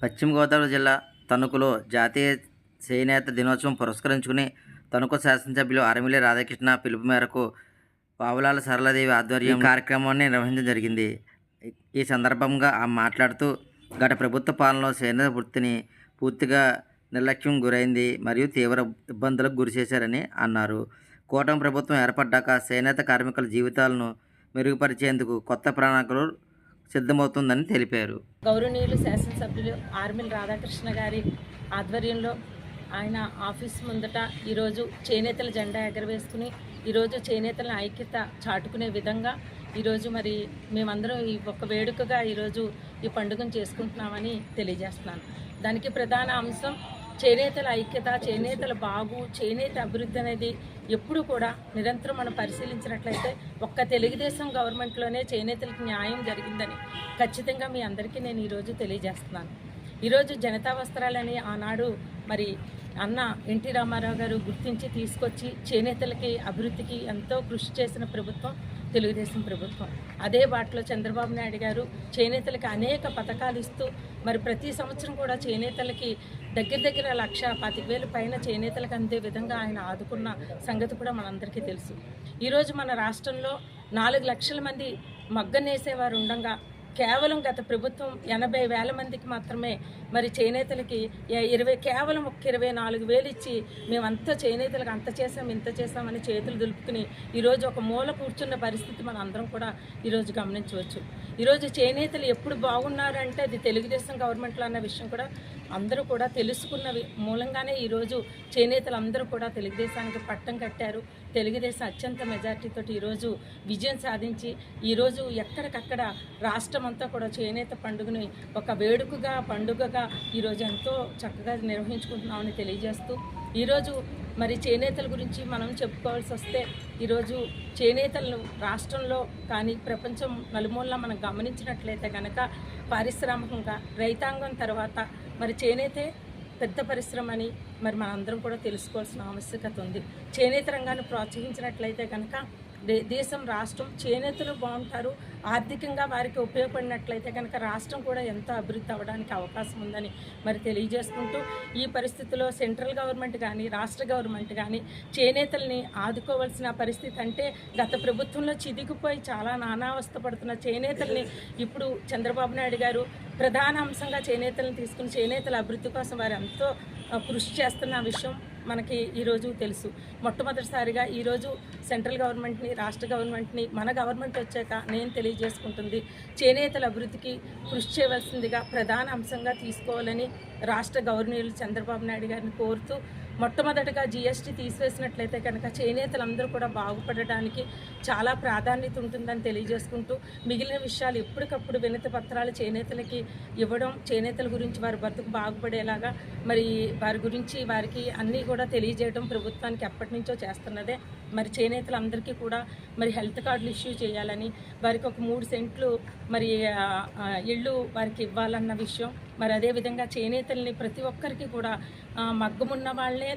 పశ్చిమ గోదావరి జిల్లా తణుకులో జాతీయ చేనేత దినోత్సవం పురస్కరించుకుని తణుకు శాసనసభ్యులు ఆర్మిలి రాధాకృష్ణ పిలుపు మేరకు పావులాల సరళదేవి ఆధ్వర్యం కార్యక్రమాన్ని నిర్వహించడం జరిగింది. ఈ సందర్భంగా ఆమె మాట్లాడుతూ గత ప్రభుత్వ పాలనలో చేనేత వృత్తిని పూర్తిగా నిర్లక్ష్యం గురైంది మరియు తీవ్ర ఇబ్బందులకు గురి చేశారని అన్నారు. కూటమి ప్రభుత్వం ఏర్పడ్డాక చేనేత కార్మికుల జీవితాలను మెరుగుపరిచేందుకు కొత్త ప్రణాళికలు సిద్ధమవుతుందని తెలిపారు. గౌరవనీయులు శాసనసభ్యులు ఆర్మిల్ రాధాకృష్ణ గారి ఆధ్వర్యంలో ఆయన ఆఫీస్ ముందట ఈరోజు చేనేతల జెండా ఎగరవేసుకుని ఈరోజు చేనేతల ఐక్యత చాటుకునే విధంగా ఈరోజు మరి మేమందరం ఈ ఒక వేడుకగా ఈరోజు ఈ పండుగను చేసుకుంటున్నామని తెలియజేస్తున్నాను. దానికి ప్రధాన అంశం చేనేతల ఐక్యత చేనేతల బాగు చేనేత అభివృద్ధి అనేది ఎప్పుడు కూడా నిరంతరం మనం పరిశీలించినట్లయితే ఒక్క తెలుగుదేశం గవర్నమెంట్లోనే చేనేతలకు న్యాయం జరిగిందని ఖచ్చితంగా మీ అందరికీ నేను ఈరోజు తెలియజేస్తున్నాను. ఈరోజు జనతా వస్త్రాలని ఆనాడు మరి అన్న ఎన్టీ రామారావు గారు గుర్తించి తీసుకొచ్చి చేనేతలకి అభివృద్ధికి ఎంతో కృషి చేసిన ప్రభుత్వం తెలుగుదేశం ప్రభుత్వం. అదే బాటలో చంద్రబాబు నాయుడు గారు చేనేతలకి అనేక పథకాలు ఇస్తూ మరి ప్రతి సంవత్సరం కూడా చేనేతలకి దగ్గర దగ్గర లక్ష పాతిక వేలు పైన చేనేతలకు అందే విధంగా ఆయన ఆదుకున్న సంగతి కూడా మనందరికీ తెలుసు. ఈరోజు మన రాష్ట్రంలో నాలుగు లక్షల మంది మగ్గనేసేవారు ఉండగా కేవలం గత ప్రభుత్వం ఎనభై వేల మందికి మాత్రమే మరి చేనేతలకి ఇరవై కేవలం ఒక ఇరవై నాలుగు వేలు ఇచ్చి మేమంతా చేనేతలకు అంత చేసాం ఇంత చేసామని చేతులు దులుపుకుని ఈరోజు ఒక మూల కూర్చున్న పరిస్థితి మనం అందరం కూడా ఈరోజు గమనించవచ్చు. ఈరోజు చేనేతలు ఎప్పుడు బాగున్నారంటే అది తెలుగుదేశం గవర్నమెంట్లో అన్న విషయం కూడా అందరూ కూడా తెలుసుకున్న మూలంగానే ఈరోజు చేనేతలు అందరూ కూడా తెలుగుదేశానికి పట్టం కట్టారు. తెలుగుదేశం అత్యంత మెజార్టీతో ఈరోజు విజయం సాధించి ఈరోజు ఎక్కడికక్కడ రాష్ట్రం అంతా కూడా చేనేత పండుగని ఒక వేడుకగా పండుగగా ఈరోజు ఎంతో చక్కగా నిర్వహించుకుంటున్నామని తెలియజేస్తూ ఈరోజు మరి చేనేతల గురించి మనం చెప్పుకోవాల్సి వస్తే ఈరోజు చేనేతలను రాష్ట్రంలో కానీ ప్రపంచం నలుమూలలా మనం గమనించినట్లయితే కనుక పారిశ్రామికంగా రైతాంగం తర్వాత మరి చేనేతే పెద్ద పరిశ్రమ అని మరి మనందరం కూడా తెలుసుకోవాల్సిన ఆవశ్యకత ఉంది. చేనేత రంగాన్ని ప్రోత్సహించినట్లయితే కనుక దేశం రాష్ట్రం చేనేతలు బాగుంటారు. ఆర్థికంగా వారికి ఉపయోగపడినట్లయితే కనుక రాష్ట్రం కూడా ఎంతో అభివృద్ధి అవ్వడానికి అవకాశం ఉందని మరి తెలియజేసుకుంటూ ఈ పరిస్థితిలో సెంట్రల్ గవర్నమెంట్ కానీ రాష్ట్ర గవర్నమెంట్ కానీ చేనేతల్ని ఆదుకోవాల్సిన పరిస్థితి అంటే గత ప్రభుత్వంలో చిదిగిపోయి చాలా నానావస్థ పడుతున్న చేనేతల్ని ఇప్పుడు చంద్రబాబు నాయుడు గారు ప్రధాన అంశంగా చేనేతలను తీసుకుని చేనేతల అభివృద్ధి కోసం వారు ఎంతో కృషి చేస్తున్న విషయం మనకి ఈరోజు తెలుసు. మొట్టమొదటిసారిగా ఈరోజు సెంట్రల్ గవర్నమెంట్ని రాష్ట్ర గవర్నమెంట్ని మన గవర్నమెంట్ వచ్చాక నేను తెలియజేసుకుంటుంది. చేనేతల అభివృద్ధికి కృషి చేయవలసిందిగా ప్రధాన అంశంగా తీసుకోవాలని రాష్ట్ర గవర్నర్లు చంద్రబాబు నాయుడు గారిని కోరుతూ మొట్టమొదటిగా జిఎస్టీ తీసివేసినట్లయితే కనుక చేనేతలందరూ కూడా బాగుపడడానికి చాలా ప్రాధాన్యత ఉంటుందని తెలియజేసుకుంటూ మిగిలిన విషయాలు ఎప్పటికప్పుడు వినతి పత్రాలు చేనేతలకి ఇవ్వడం చేనేతల గురించి వారి బతుకు బాగుపడేలాగా మరి వారి గురించి వారికి అన్నీ కూడా తెలియజేయడం ప్రభుత్వానికి ఎప్పటి నుంచో చేస్తున్నదే. మరి చేనేతలందరికీ కూడా మరి హెల్త్ కార్డులు ఇష్యూ చేయాలని వారికి ఒక మూడు సెంట్లు మరి ఇళ్ళు వారికి ఇవ్వాలన్న విషయం మరి అదేవిధంగా చేనేతల్ని ప్రతి ఒక్కరికి కూడా మగ్గమున్న మగ్గం ఉన్న వాళ్ళే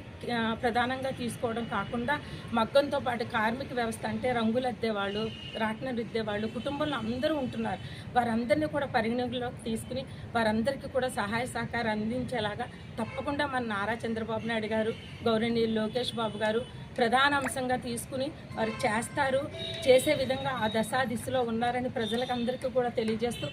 ప్రధానంగా తీసుకోవడం కాకుండా మగ్గంతో పాటు కార్మిక వ్యవస్థ అంటే రంగులు అద్దేవాళ్ళు రాట్నం రుద్దేవాళ్ళు కుటుంబంలో అందరూ ఉంటున్నారు. వారందరినీ కూడా పరిగణలోకి తీసుకుని వారందరికీ కూడా సహాయ సహకారం అందించేలాగా తప్పకుండా మన నారా చంద్రబాబు నాయుడు గారు గౌరవనీయులు లోకేష్ బాబు గారు ప్రధాన అంశంగా తీసుకుని వారు చేస్తారు చేసే విధంగా ఆ దశా దిశలో ఉన్నారని ప్రజలకు అందరికీ కూడా తెలియజేస్తూ